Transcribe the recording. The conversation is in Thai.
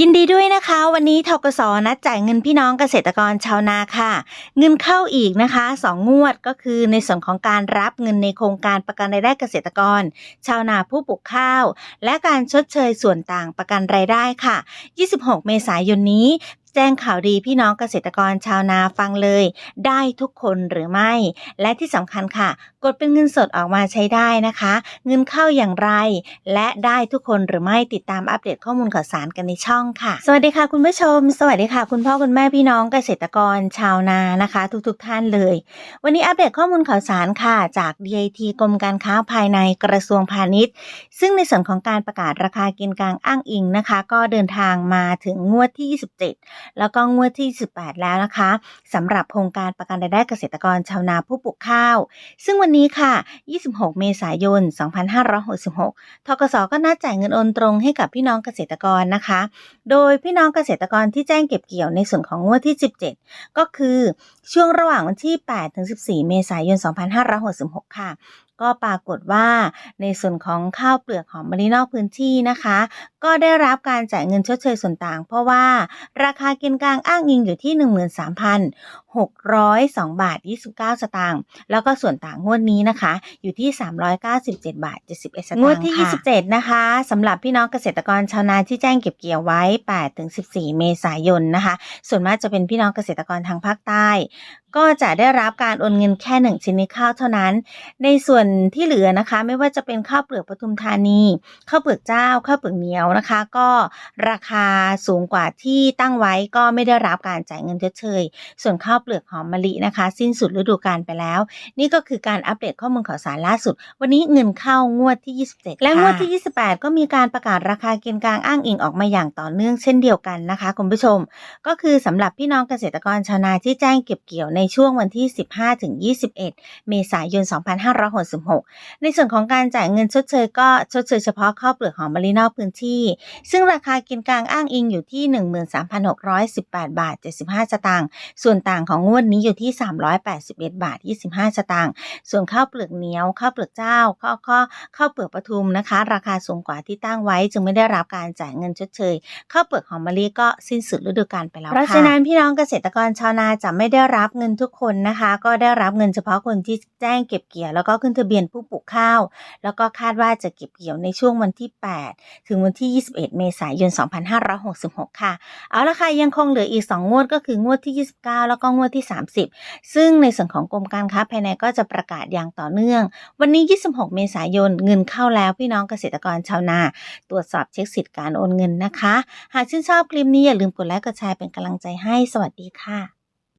ยินดีด้วยนะคะ วันนี้ทกสนัดจ่ายเงินพี่น้องเกษตรกรชาวนาค่ะ เงินเข้าอีกนะคะสองงวดก็คือในส่วนของการรับเงินในโครงการประกันรายได้เกษตรกร ชาวนาผู้ปลูกข้าว และการชดเชยส่วนต่างประกันรายได้ค่ะ 26 เมษายนนี้ แจ้งข่าวดีพี่น้องเกษตรกรชาวนาฟังเลย ได้ทุกคนหรือไม่ และที่สำคัญค่ะ กดเป็นเงินสดออกมาใช้ได้นะคะ เงินเข้าอย่างไร และได้ทุกคนหรือไม่ติดตามอัปเดตข้อมูลข่าวสารกันในช่องค่ะ สวัสดีค่ะคุณผู้ชม สวัสดีค่ะ คุณพ่อคุณแม่พี่น้องเกษตรกรชาวนานะคะ ทุกๆทท่านเลย วันนี้อัปเดตข้อมูลข่าวสารค่ะ จาก DIT กรมการค้าภายในกระทรวงพาณิชย์ ซึ่งในส่วนของการประกาศราคากินกลางอ้างอิงนะคะ ก็เดินทางมาถึงงวดที่ 27แล้วก็งวดที่ 18 แล้วนะคะสำหรับโครงการประกันรายได้เกษตรกรชาวนาผู้ปลูกข้าว ซึ่งวันนี้ค่ะ 26 เมษายน 2566 ทกสก็นัดจ่ายเงินโอนตรงให้กับพี่น้องเกษตรกรนะคะ โดยพี่น้องเกษตรกรที่แจ้งเก็บเกี่ยวในส่วนของงวดที่ 17 ก็คือช่วงระหว่างวันที่ 8 ถึง 14 เมษายน 2566 ค่ะก็ปรากฏว่าในส่วนของข้าวเปลือกหอมมะลินอกพื้นที่นะคะ ก็ได้รับการจ่ายเงินชดเชยส่วนต่าง เพราะว่าราคากินกลางอ้างอิงอยู่ที่ 13,602 บาท 29 สตางค์แล้วก็ส่วนต่างงวดนี้นะคะ อยู่ที่ 397 บาท 71 สตางค์งวดที่ 27 นะคะสำหรับพี่น้องเกษตรกรชาวนาที่แจ้งเก็บเกี่ยวไว้8ถึง14 เมษายนนะคะ ส่วนมากจะเป็นพี่น้องเกษตรกรทางภาคใต้ ก็จะได้รับการโอนเงินแค่หนึ่งชิ้นในข้าวเท่านั้น ในส่วนที่เหลือนะคะ ไม่ว่าจะเป็นข้าวเปลือกปทุมธานี ข้าวเปลือกเจ้า ข้าวเปลือกเหนียวนะคะ ก็ราคาสูงกว่าที่ตั้งไว้ก็ไม่ได้รับการจ่ายเงินชดเชย ส่วนข้าวเปลือกหอมมะลินะคะ สิ้นสุดฤดูกาลไปแล้ว นี่ก็คือการอัปเดตข้อมูลข่าวสารล่าสุด วันนี้เงินเข้างวดที่ 27 และงวดที่ 28 ก็มีการประกาศราคาเกณฑ์กลางอ้างอิงออกมาอย่างต่อเนื่องเช่นเดียวกันนะคะคุณผู้ชม ก็คือสำหรับพี่น้องเกษตรกรชาวนาที่แจ้งเก็บเกี่ยวในช่วงวันที่ 15ถึง21 เมษายน 2566 ในส่วนของการจ่ายเงินชดเชยก็ชดเชยเฉพาะข้าวเปลือกหอมมะลินอกพื้นที่ซึ่งราคากินกลางอ้างอิงอยู่ที่ 13,618 บาท 75 สตางค์ ส่วนต่างของงวดนี้อยู่ที่ 381 บาท 25 สตางค์ ส่วนข้าวเปลือกเหนียวข้าวเปลือกเจ้าก็ก็ข้าวเปลือกปทุมนะคะ ราคาสูงกว่าที่ตั้งไว้ จึงไม่ได้รับการจ่ายเงินชดเชยข้าวเปลือกหอมมะลิก็สิ้นสุดฤดูกาลไปแล้วค่ะเพราะฉะนั้นพี่น้องเกษตรกรชาวนาจะไม่ได้รับเงินทุกคนนะคะ ก็ได้รับเงินเฉพาะคนที่แจ้งเก็บเกี่ยวแล้วก็ขึ้นทะเบียนผู้ปลูกข้าว แล้วก็คาดว่าจะเก็บเกี่ยวในช่วงวันที่ 8 ถึงวันที่ 21 เมษายน 2566 ค่ะ เอาละค่ะ ยังคงเหลืออีก 2 งวดก็คืองวดที่ 29 แล้วก็งวดที่ 30 ซึ่งในส่วนของกรมการค้าภายในก็จะประกาศอย่างต่อเนื่อง วันนี้ 26 เมษายน เงินเข้าแล้วพี่น้องเกษตรกรชาวนา ตรวจสอบเช็คสิทธิ์การโอนเงินนะคะ หากชื่นชอบคลิปนี้อย่าลืมกดไลค์กดแชร์เป็นกำลังใจให้ สวัสดีค่ะ